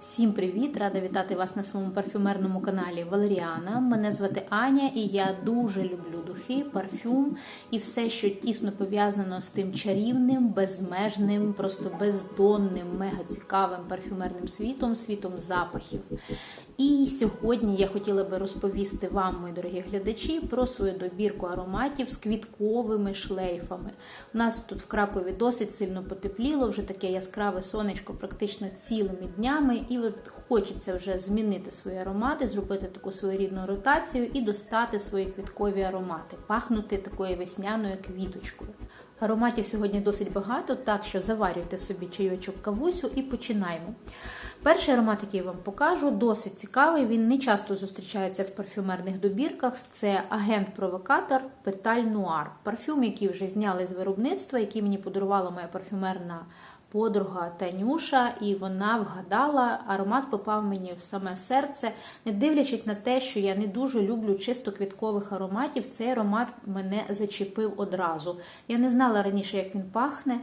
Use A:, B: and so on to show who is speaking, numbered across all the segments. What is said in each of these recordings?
A: Всім привіт! Рада вітати вас на своєму парфюмерному каналі Валеріана. Мене звати Аня, і я дуже люблю духи, парфюм і все, що тісно пов'язано з тим чарівним, безмежним, просто бездонним, мега цікавим парфюмерним світом, світом запахів. І сьогодні я хотіла би розповісти вам, мої дорогі глядачі, про свою добірку ароматів з квітковими шлейфами. У нас тут в Кракові досить сильно потепліло, вже таке яскраве сонечко практично цілими днями. І от хочеться вже змінити свої аромати, зробити таку своєрідну ротацію і достати свої квіткові аромати, пахнути такою весняною квіточкою. Ароматів сьогодні досить багато, так що заварюйте собі чайочок кавусю і починаємо. Перший аромат, який я вам покажу, досить цікавий. Він не часто зустрічається в парфюмерних добірках. Це агент-провокатор Петаль Нуар. Парфюм, який вже зняли з виробництва, який мені подарувала моя парфюмерна подруга Танюша, і вона вгадала, аромат попав мені в саме серце, не дивлячись на те, що я не дуже люблю чисто квіткових ароматів, цей аромат мене зачепив одразу. Я не знала раніше, як він пахне.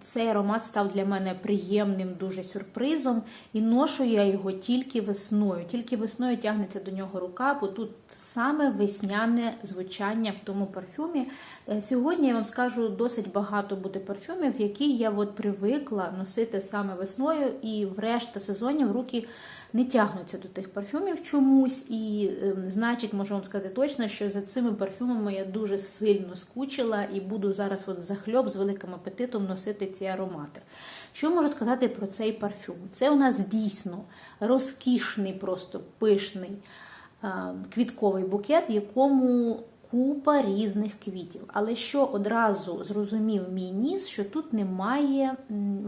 A: Цей аромат став для мене приємним дуже сюрпризом, і ношу я його тільки весною. Тільки весною тягнеться до нього рука, бо тут саме весняне звучання в тому парфюмі. Е, Сьогодні я вам скажу досить багато буде парфюмів, які я от привикла носити саме весною, і в решта сезонів руки не тягнуться до тих парфюмів чомусь. І е, значить, можу вам сказати точно, що за цими парфюмами я дуже сильно скучила і буду зараз от захльоп з великим апетитом носити ці аромати. Що можу сказати про цей парфюм? Це у нас дійсно розкішний, просто пишний е, квітковий букет, якому купа різних квітів. Але що одразу зрозумів мій ніс, що тут немає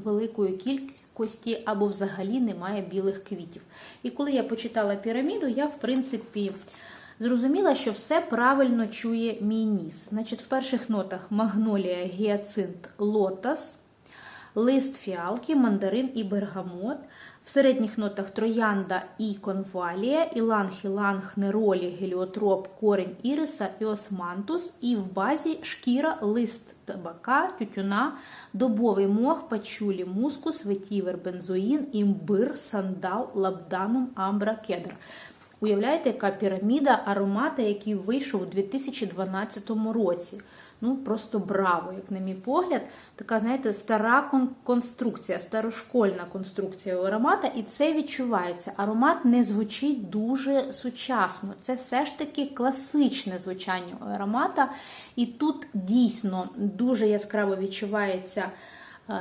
A: великої кількості або взагалі немає білих квітів. І коли я почитала піраміду, я в принципі. Зрозуміла, що все правильно чує мій ніс. Значить, в перших нотах магнолія, гіацинт, лотос, лист фіалки, мандарин і бергамот. В середніх нотах троянда і конвалія, іланг-іланг, неролі, геліотроп, корінь іриса і османтус. І в базі шкіра, лист табака, тютюна, добовий мох, пачулі, мускус, ветівер, бензоїн, імбир, сандал, лабданум, амбра, кедр. Уявляєте, яка піраміда аромата, який вийшов у 2012 році. Ну, просто браво, як на мій погляд, така, знаєте, стара конструкція, старошкольна конструкція аромата, і це відчувається. Аромат не звучить дуже сучасно. Це все ж таки класичне звучання аромата. І тут дійсно дуже яскраво відчувається.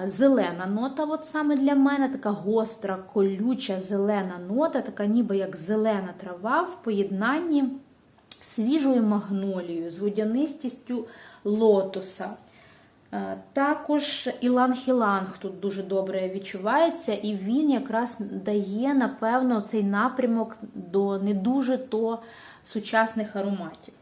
A: Зелена нота, от саме для мене, така гостра, колюча зелена нота, така ніби як зелена трава в поєднанні з свіжою магнолією, з водянистістю лотоса. Також іланг-іланг тут дуже добре відчувається, і він якраз дає, напевно, цей напрямок до не дуже то сучасних ароматів.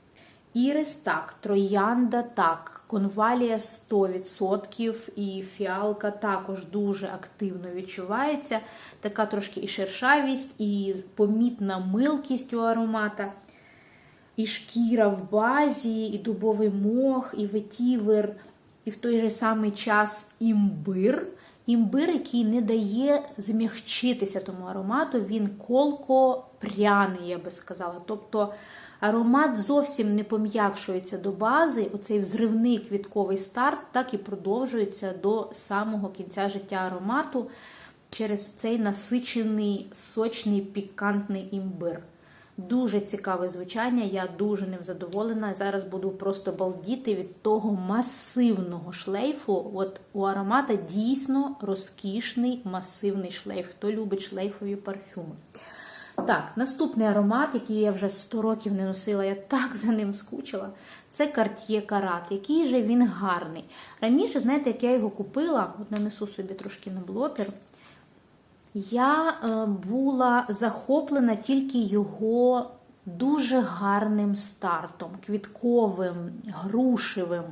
A: Ірис так, троянда так, конвалія 100% і фіалка також дуже активно відчувається. Така трошки і шершавість, і помітна милкість у аромата. І шкіра в базі, і дубовий мох, і ветівер, і в той же самий час імбир. Імбир, який не дає змягчитися тому аромату, він колко пряний, я би сказала. Тобто Аромат зовсім не пом'якшується до бази, оцей взривний квітковий старт так і продовжується до самого кінця життя аромату через цей насичений, сочний, пікантний імбир. Дуже цікаве звучання, я дуже ним задоволена. Зараз буду просто балдіти від того масивного шлейфу. От у аромата дійсно розкішний масивний шлейф. Хто любить шлейфові парфюми. Так, наступний аромат, який я вже 100 років не носила, я так за ним скучила. Це Cartier Карат. Який же він гарний. Раніше, знаєте, як я його купила, от нанесу собі трошки на блотер, я е, була захоплена тільки його дуже гарним стартом, квітковим, грушевим,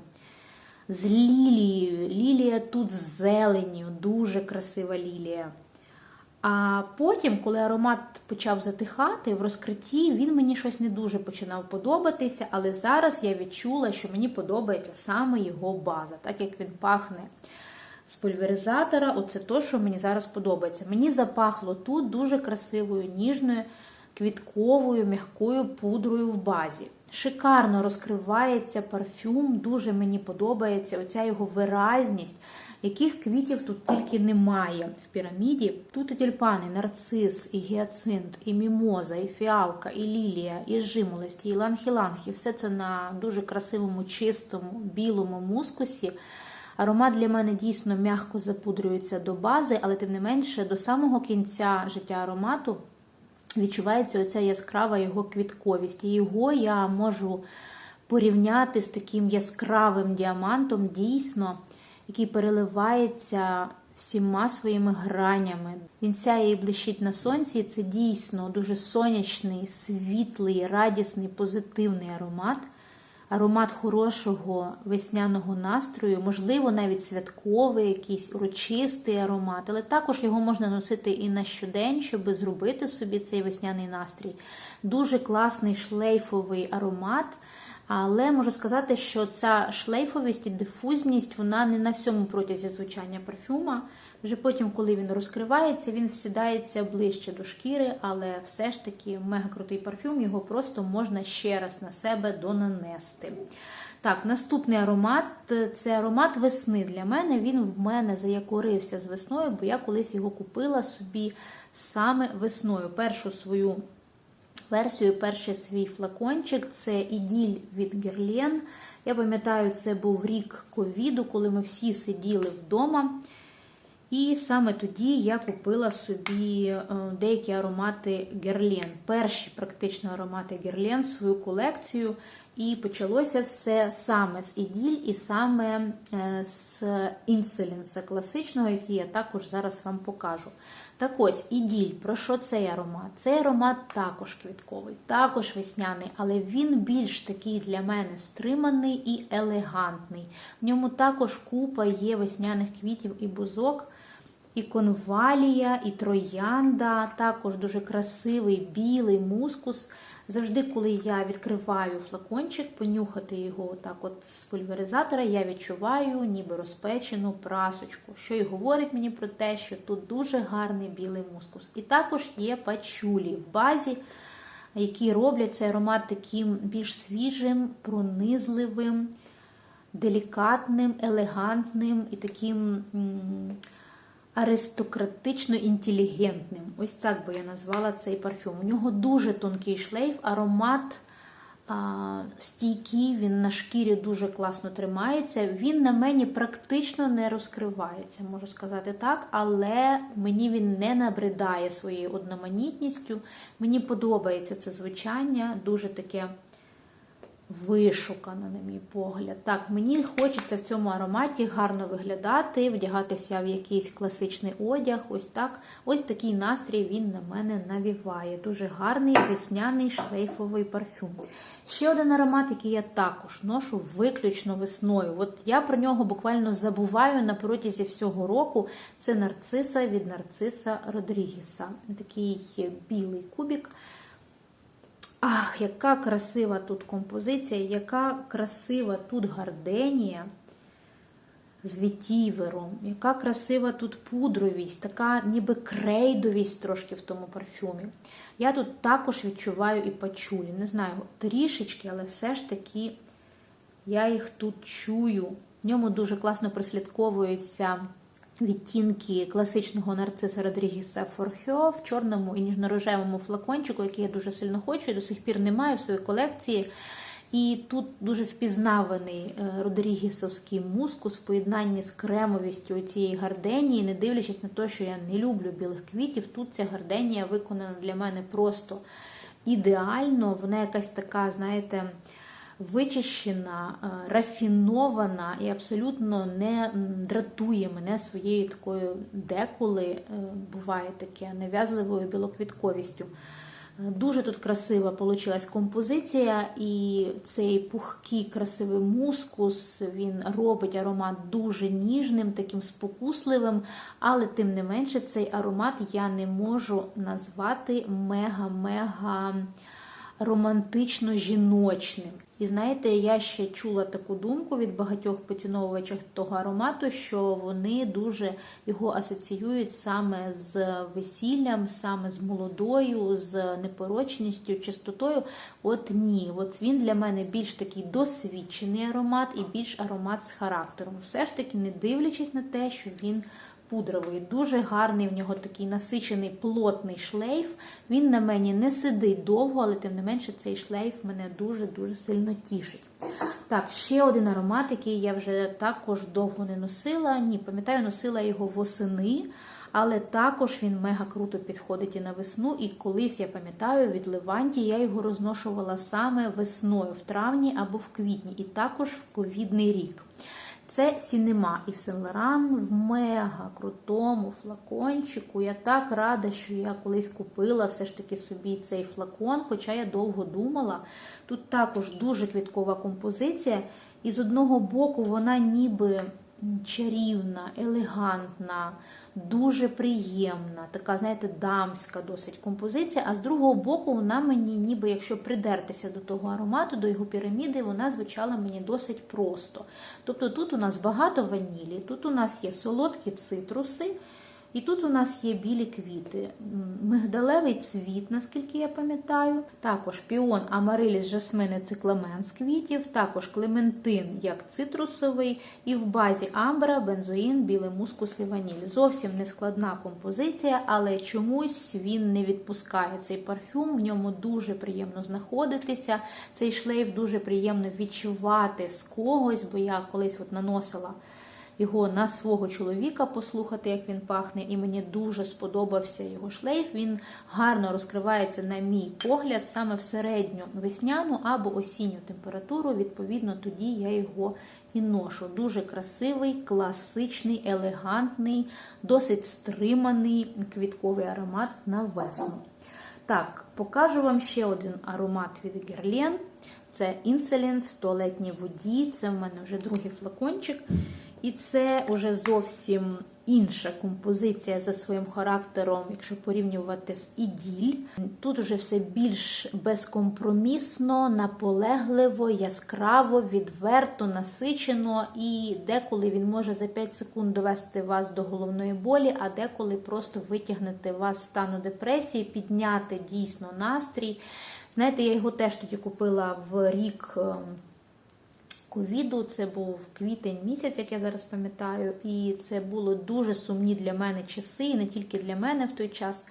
A: з лілією. Лілія тут з зеленю, дуже красива лілія. А потім, коли аромат почав затихати в розкритті, він мені щось не дуже починав подобатися, але зараз я відчула, що мені подобається саме його база, так як він пахне з пульверизатора. Оце то, що мені зараз подобається. Мені запахло тут дуже красивою, ніжною, квітковою, м'якою пудрою в базі. Шикарно розкривається парфюм, дуже мені подобається оця його виразність. Яких квітів тут тільки немає в піраміді. Тут і тюльпани, нарцис, і гіацинт, і мімоза, і фіалка, і лілія, і жимолость, і ланхіланг. І все це на дуже красивому, чистому, білому мускусі. Аромат для мене дійсно м'яко запудрюється до бази, але тим не менше до самого кінця життя аромату відчувається оця яскрава його квітковість. І його я можу порівняти з таким яскравим діамантом, дійсно, який переливається всіма своїми гранями. Він сяє і блищить на сонці. і Це дійсно дуже сонячний, світлий, радісний, позитивний аромат. Аромат хорошого весняного настрою, можливо, навіть святковий, якийсь урочистий аромат, але також його можна носити і на щодень, щоб зробити собі цей весняний настрій. Дуже класний шлейфовий аромат. Але можу сказати, що ця шлейфовість і дифузність вона не на всьому протязі звучання парфюма. Вже потім, коли він розкривається, він всідається ближче до шкіри, але все ж таки мега крутий парфюм, його просто можна ще раз на себе донанести. Так, наступний аромат це аромат весни. Для мене він в мене заякорився з весною, бо я колись його купила собі саме весною. Першу свою версію, перший свій флакончик це іділь від Герлен. Я пам'ятаю, це був рік ковіду, коли ми всі сиділи вдома. І саме тоді я купила собі е, деякі аромати Герлен. Перші практично аромати Герлен, свою колекцію. І почалося все саме з іділь і саме е, з інсулінса класичного, який я також зараз вам покажу. Так ось, іділь, про що цей аромат? Цей аромат також квітковий, також весняний, але він більш такий для мене стриманий і елегантний. В ньому також купа є весняних квітів і бузок. І конвалія, і троянда, також дуже красивий білий мускус. Завжди, коли я відкриваю флакончик, понюхати його так от з пульверизатора, я відчуваю ніби розпечену прасочку, що й говорить мені про те, що тут дуже гарний білий мускус. І також є пачулі в базі, які роблять цей аромат таким більш свіжим, пронизливим, делікатним, елегантним і таким аристократично інтелігентним. Ось так би я назвала цей парфюм. У нього дуже тонкий шлейф, аромат а, стійкий, він на шкірі дуже класно тримається. Він на мені практично не розкривається, можу сказати так, але мені він не набридає своєю одноманітністю. Мені подобається це звучання, дуже таке вишукана, на мій погляд. Так, мені хочеться в цьому ароматі гарно виглядати, вдягатися в якийсь класичний одяг. Ось так. Ось такий настрій він на мене навіває. Дуже гарний весняний шлейфовий парфюм. Ще один аромат, який я також ношу виключно весною. От я про нього буквально забуваю на протязі всього року. Це нарциса від нарциса Родрігіса. Такий білий кубік. Ах, яка красива тут композиція, яка красива тут гарденія з вітівером, яка красива тут пудровість, така ніби крейдовість трошки в тому парфюмі. Я тут також відчуваю і пачулі. Не знаю, трішечки, але все ж таки я їх тут чую. В ньому дуже класно прослідковується відтінки класичного нарциса Родрігіса Форхьо в чорному і ніжно-рожевому флакончику, який я дуже сильно хочу і до сих пір не маю в своїй колекції. І тут дуже впізнаваний е, Родрігісовський мускус в поєднанні з кремовістю цієї гарденії, не дивлячись на те, що я не люблю білих квітів, тут ця гарденія виконана для мене просто ідеально. Вона якась така, знаєте, вичищена, е, рафінована і абсолютно не дратує мене своєю такою деколи, е, буває таке, нав'язливою білоквітковістю. Е, дуже тут красива вийшла композиція, і цей пухкий красивий мускус він робить аромат дуже ніжним, таким спокусливим, але тим не менше цей аромат я не можу назвати мега-мега романтично жіночним. І знаєте, я ще чула таку думку від багатьох поціновувачів того аромату, що вони дуже його асоціюють саме з весіллям, саме з молодою, з непорочністю, чистотою. От ні, от він для мене більш такий досвідчений аромат і більш аромат з характером. Все ж таки, не дивлячись на те, що він пудровий. Дуже гарний в нього такий насичений плотний шлейф. Він на мені не сидить довго, але тим не менше цей шлейф мене дуже-дуже сильно тішить. Так, ще один аромат, який я вже також довго не носила. Ні, пам'ятаю, носила його восени. Але також він мега круто підходить і на весну. І колись я пам'ятаю, від Леванті я його розношувала саме весною, в травні або в квітні, і також в ковідний рік. Це Сінема і Сен-Лоран в мега крутому флакончику. Я так рада, що я колись купила все ж таки собі цей флакон, хоча я довго думала. Тут також дуже квіткова композиція, і з одного боку вона ніби чарівна, елегантна, дуже приємна, така, знаєте, дамська досить композиція. А з другого боку, вона мені, ніби якщо придертися до того аромату, до його піраміди, вона звучала мені досить просто. Тобто тут у нас багато ванілі, тут у нас є солодкі цитруси. І тут у нас є білі квіти, мигдалевий цвіт, наскільки я пам'ятаю. Також піон Амариліс жасмини цикламен з квітів, також клементин як цитрусовий, і в базі амбра, бензоїн, білий мускус і ваніль. Зовсім не складна композиція, але чомусь він не відпускає цей парфюм. В ньому дуже приємно знаходитися. Цей шлейф дуже приємно відчувати з когось, бо я колись от наносила його на свого чоловіка послухати, як він пахне, і мені дуже сподобався його шлейф. Він гарно розкривається, на мій погляд, саме в середню весняну або осінню температуру. Відповідно, тоді я його і ношу. Дуже красивий, класичний, елегантний, досить стриманий квітковий аромат на весну. Так, покажу вам ще один аромат від Герлен. Це Insolence в туалетній воді. Це в мене вже другий флакончик. І це вже зовсім інша композиція за своїм характером, якщо порівнювати з іділь. Тут вже все більш безкомпромісно, наполегливо, яскраво, відверто, насичено, і деколи він може за 5 секунд довести вас до головної болі, а деколи просто витягнути вас з стану депресії, підняти дійсно настрій. Знаєте, я його теж тоді купила в рік. Ковіду. Це був квітень місяць, як я зараз пам'ятаю, і це було дуже сумні для мене часи, і не тільки для мене в той час.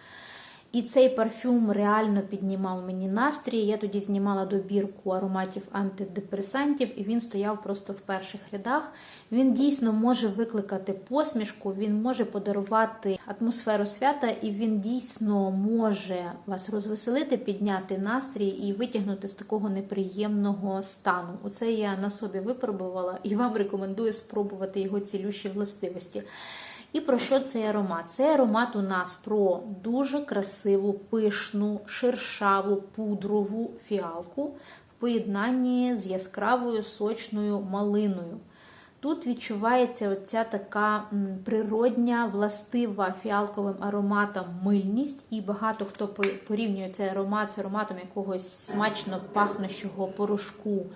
A: І цей парфюм реально піднімав мені настрій. Я тоді знімала добірку ароматів антидепресантів, і він стояв просто в перших рядах. Він дійсно може викликати посмішку, він може подарувати атмосферу свята, і він дійсно може вас розвеселити, підняти настрій і витягнути з такого неприємного стану. Оце я на собі випробувала і вам рекомендую спробувати його цілющі властивості. І про що цей аромат? Цей аромат у нас про дуже красиву, пишну, шершаву, пудрову фіалку в поєднанні з яскравою сочною малиною. Тут відчувається оця така природня, властива фіалковим ароматом мильність, і багато хто порівнює цей аромат з ароматом якогось смачно пахнущого порошку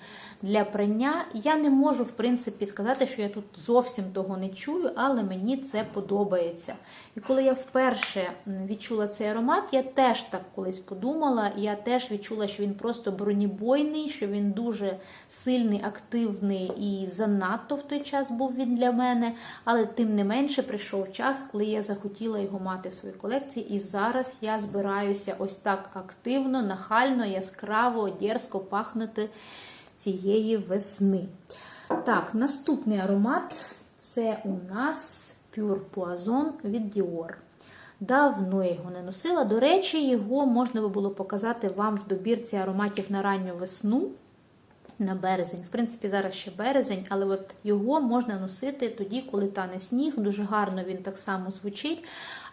A: для прання. Я не можу, в принципі, сказати, що я тут зовсім того не чую, але мені це подобається. І коли я вперше відчула цей аромат, я теж так колись подумала. Я теж відчула, що він просто бронебойний, що він дуже сильний, активний і занадто в той час був він для мене. Але тим не менше прийшов час, коли я захотіла його мати в своїй колекції. І зараз я збираюся ось так активно, нахально, яскраво, дерзко пахнути цієї весни. Так, наступний аромат це у нас Pure Poison від Dior. Давно я його не носила. До речі, його можна би було показати вам в добірці ароматів на ранню весну на березень. В принципі, зараз ще березень, але от його можна носити тоді, коли тане сніг. Дуже гарно він так само звучить,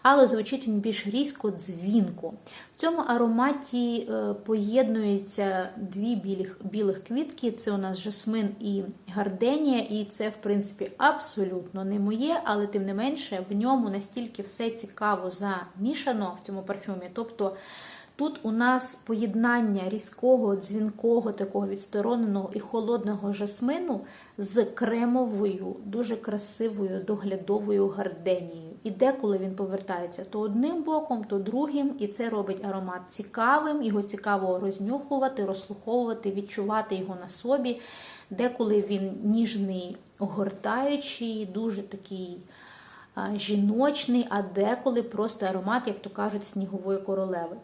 A: але звучить він більш різко, дзвінко. В цьому ароматі е, поєднуються дві білих, білих квітки: це у нас жасмин і гарденія, і це, в принципі, абсолютно не моє, але тим не менше в ньому настільки все цікаво замішано в цьому парфюмі. Тобто Тут у нас поєднання різкого, дзвінкого, такого відстороненого і холодного жасмину з кремовою, дуже красивою доглядовою гарденією. І деколи він повертається то одним боком, то другим, і це робить аромат цікавим, його цікаво рознюхувати, розслуховувати, відчувати його на собі. Деколи він ніжний, огортаючий, дуже такий жіночний, а деколи просто аромат, як то кажуть, снігової королеви.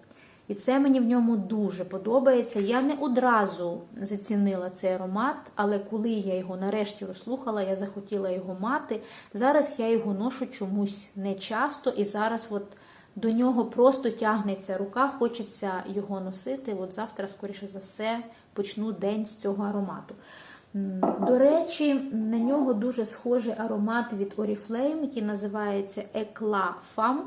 A: І це мені в ньому дуже подобається. Я не одразу зацінила цей аромат, але коли я його нарешті розслухала, я захотіла його мати. Зараз я його ношу чомусь не часто, і зараз от до нього просто тягнеться рука, хочеться його носити. От завтра, скоріше за все, почну день з цього аромату. До речі, на нього дуже схожий аромат від Oriflame, який називається Eclat Femme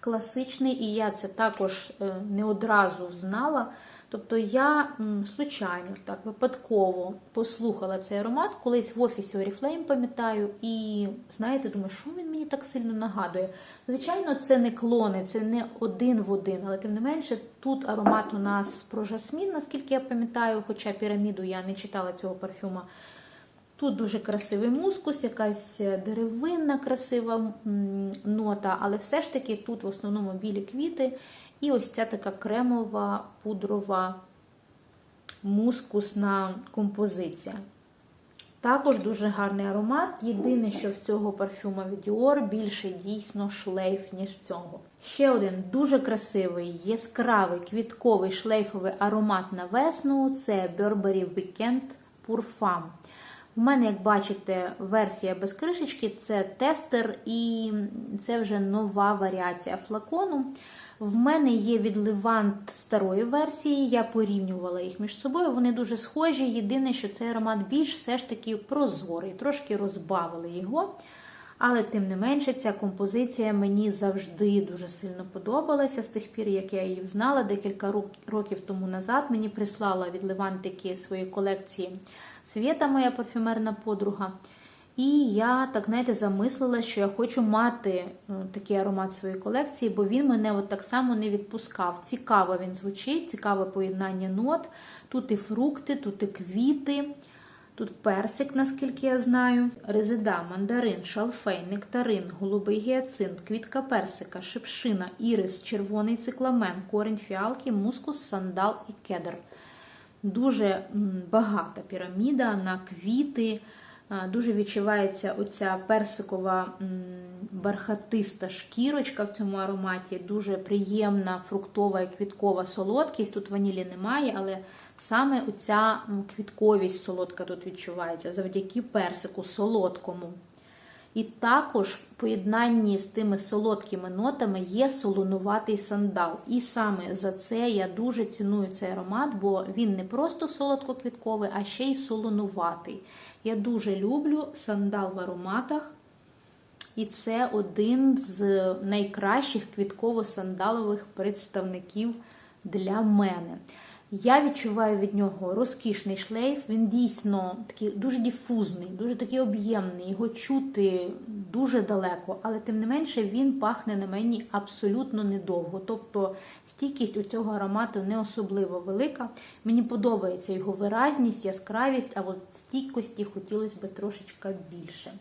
A: класичний, і я це також е, не одразу знала. Тобто я случайно, так, випадково послухала цей аромат колись в офісі Oriflame, пам'ятаю, і знаєте, думаю, що він мені так сильно нагадує. Звичайно, це не клони, це не один в один, але тим не менше, тут аромат у нас про жасмін, наскільки я пам'ятаю, хоча піраміду я не читала цього парфюма. Тут дуже красивий мускус, якась деревинна красива нота, але все ж таки тут в основному білі квіти і ось ця така кремова пудрова мускусна композиція. Також дуже гарний аромат. Єдине, що в цього парфюма від Dior більше дійсно шлейф, ніж в цього. Ще один дуже красивий, яскравий, квітковий шлейфовий аромат на весну це Burberry Weekend Pour Femme. У мене, як бачите, версія без кришечки це тестер, і це вже нова варіація флакону. В мене є відливант старої версії, я порівнювала їх між собою. Вони дуже схожі. Єдине, що цей аромат більш все ж таки прозорий, трошки розбавили його. Але, тим не менше, ця композиція мені завжди дуже сильно подобалася з тих пір, як я її знала. Декілька років тому назад мені прислала від Левантики своєї колекції Свєта, моя парфюмерна подруга. І я так знаєте, замислила, що я хочу мати ну, такий аромат в своїй колекції, бо він мене от так само не відпускав. Цікаво він звучить, цікаве поєднання нот. Тут і фрукти, тут і квіти, тут персик, наскільки я знаю, резида, мандарин, шалфей, нектарин, голубий гіацинт, квітка персика, шипшина, ірис, червоний цикламен, корінь фіалки, мускус, сандал і кедр. Дуже багата піраміда на квіти. Дуже відчувається оця персикова бархатиста шкірочка в цьому ароматі, дуже приємна фруктова і квіткова солодкість. Тут ванілі немає, але саме оця квітковість солодка тут відчувається завдяки персику солодкому. І також в поєднанні з тими солодкими нотами є солонуватий сандал. І саме за це я дуже ціную цей аромат, бо він не просто солодко-квітковий, а ще й солонуватий. Я дуже люблю сандал в ароматах. І це один з найкращих квітково-сандалових представників для мене. Я відчуваю від нього розкішний шлейф, він дійсно такий дуже діфузний, дуже такий об'ємний, його чути дуже далеко, але тим не менше він пахне на мені абсолютно недовго. Тобто стійкість у цього аромату не особливо велика. Мені подобається його виразність, яскравість, а от стійкості хотілося б трошечки більше.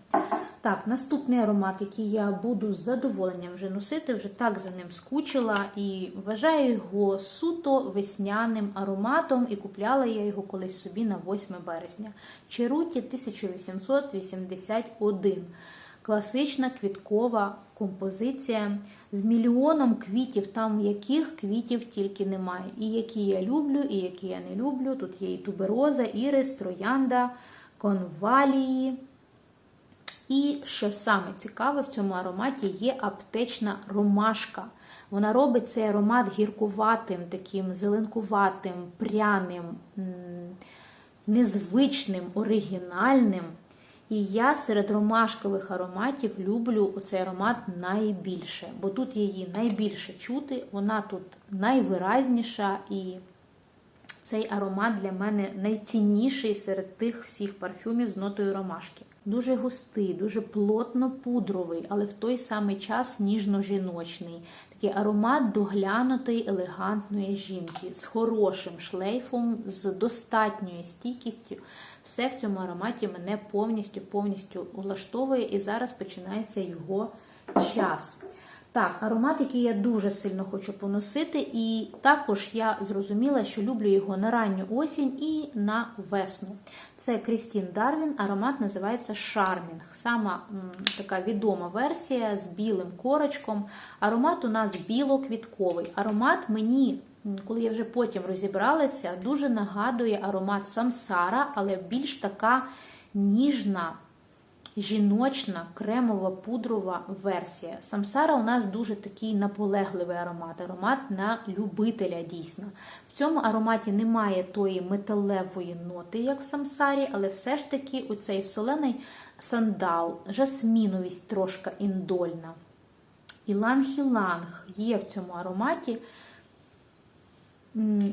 A: Так, наступний аромат, який я буду з задоволенням вже носити, вже так за ним скучила і вважаю його суто весняним ароматом, і купляла я його колись собі на 8 березня. Черуті 1881. Класична квіткова композиція з мільйоном квітів, там яких квітів тільки немає. І які я люблю, і які я не люблю. Тут є і тубероза, ірис, троянда, конвалії. І що саме цікаве, в цьому ароматі є аптечна ромашка. Вона робить цей аромат гіркуватим, таким зеленкуватим, пряним, незвичним, оригінальним. І я серед ромашкових ароматів люблю цей аромат найбільше, бо тут її найбільше чути, вона тут найвиразніша, і цей аромат для мене найцінніший серед тих всіх парфюмів з нотою ромашки. Дуже густий, дуже плотно пудровий, але в той самий час ніжно-жіночний. Такий аромат доглянутої, елегантної жінки з хорошим шлейфом, з достатньою стійкістю. Все в цьому ароматі мене повністю повністю влаштовує, і зараз починається його час. Так, аромат, який я дуже сильно хочу поносити, і також я зрозуміла, що люблю його на ранню осінь і на весну. Це Крістін Дарвін, аромат називається Шармінг. Сама м, така відома версія з білим корочком. Аромат у нас біло-квітковий. Аромат мені, коли я вже потім розібралася, дуже нагадує аромат самсара, але більш така ніжна жіночна кремова пудрова версія. Самсара у нас дуже такий наполегливий аромат, аромат на любителя дійсно. В цьому ароматі немає тої металевої ноти, як в самсарі, але все ж таки оцей солений сандал, жасміновість трошка індольна. Іланг-іланг є в цьому ароматі.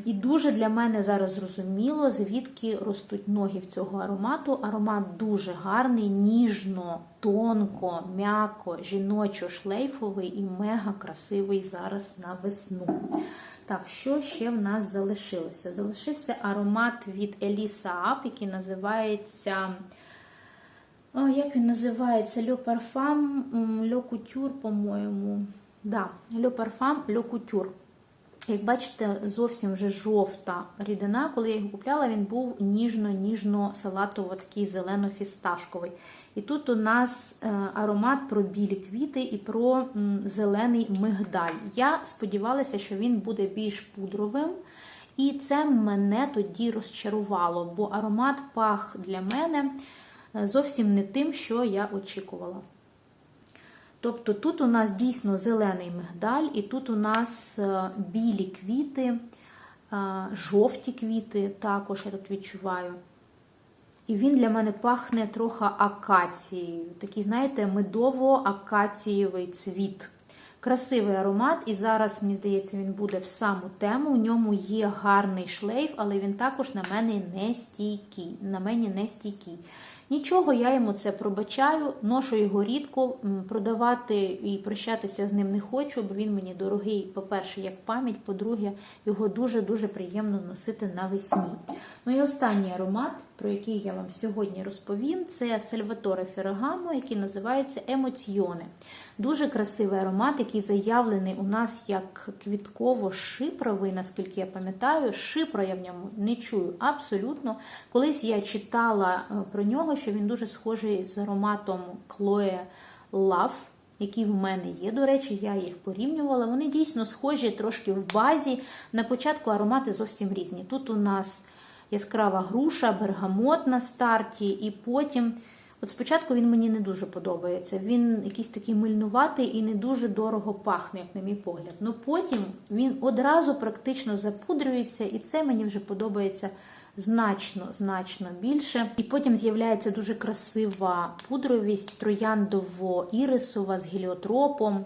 A: І дуже для мене зараз зрозуміло, звідки ростуть ноги в цього аромату. Аромат дуже гарний, ніжно, тонко, м'яко, жіночо-шлейфовий і мега красивий зараз на весну. Так, що ще в нас залишилося? Залишився аромат від Еліса Ап, який називається. О, як він називається? Le Parfum Le Couture, по-моєму. Да, Le Parfum Le Couture. Як бачите, зовсім вже жовта рідина. Коли я його купляла, він був ніжно-ніжно-салатово такий зелено-фісташковий. І тут у нас е, аромат про білі квіти і про зелений мигдаль. Я сподівалася, що він буде більш пудровим. І це мене тоді розчарувало, бо аромат пах для мене е, зовсім не тим, що я очікувала. Тобто тут у нас дійсно зелений мигдаль, і тут у нас е, білі квіти, е, жовті квіти також я тут відчуваю. І він для мене пахне трохи акацією. Такий, знаєте, медово-акацієвий цвіт. Красивий аромат, і зараз, мені здається, він буде в саму тему. У ньому є гарний шлейф, але він також на мене не стійкий. На мені не стійкий. Нічого, я йому це пробачаю, ношу його рідко, продавати і прощатися з ним не хочу, бо він мені дорогий, по-перше, як пам'ять, по-друге, його дуже-дуже приємно носити навесні. Ну і останній аромат, про який я вам сьогодні розповім, це Сальваторе Феррагамо, який називається Емоціони. Дуже красивий аромат, який заявлений у нас як квітково-шипровий, наскільки я пам'ятаю. Шипра я в ньому не чую абсолютно. Колись я читала про нього, що він дуже схожий з ароматом Chloe Love, який в мене є. До речі, я їх порівнювала. Вони дійсно схожі трошки в базі. На початку аромати зовсім різні. Тут у нас яскрава груша, бергамот на старті, і потім. От спочатку він мені не дуже подобається. Він якийсь такий мильнуватий і не дуже дорого пахне, як на мій погляд. Ну потім він одразу практично запудрюється, і це мені вже подобається значно, значно більше. І потім з'являється дуже красива пудровість, трояндово-ірисова з геліотропом.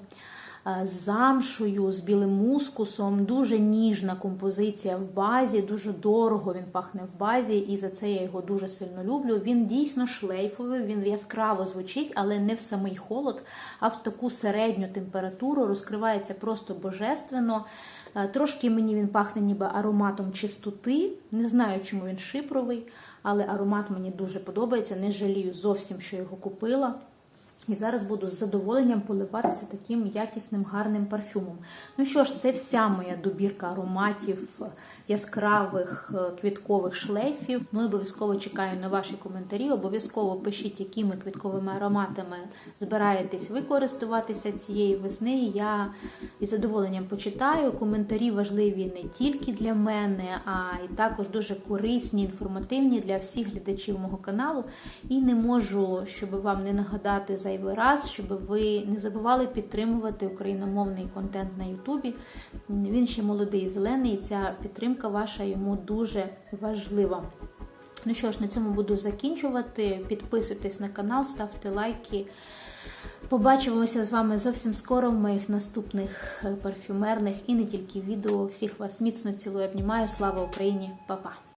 A: З замшою, з білим мускусом, дуже ніжна композиція в базі, дуже дорого він пахне в базі, і за це я його дуже сильно люблю. Він дійсно шлейфовий, він яскраво звучить, але не в самий холод, а в таку середню температуру розкривається просто божественно. Трошки мені він пахне ніби ароматом чистоти. Не знаю, чому він шипровий, але аромат мені дуже подобається. Не жалію зовсім, що його купила. І зараз буду з задоволенням поливатися таким якісним гарним парфюмом. Ну що ж, це вся моя добірка ароматів яскравих квіткових шлейфів. Ну, обов'язково чекаю на ваші коментарі. Обов'язково пишіть, якими квітковими ароматами збираєтесь ви користуватися цієї весни. Я із задоволенням почитаю. Коментарі важливі не тільки для мене, а й також дуже корисні, інформативні для всіх глядачів мого каналу. І не можу, щоб вам не нагадати зайвий раз, щоб ви не забували підтримувати україномовний контент на Ютубі. Він ще молодий зелений, і ця підтримка ваша йому дуже важлива. Ну що ж, на цьому буду закінчувати. Підписуйтесь на канал, ставте лайки. Побачимося з вами зовсім скоро в моїх наступних парфюмерних і не тільки відео. Всіх вас міцно цілую, обнімаю. Слава Україні, Па-па!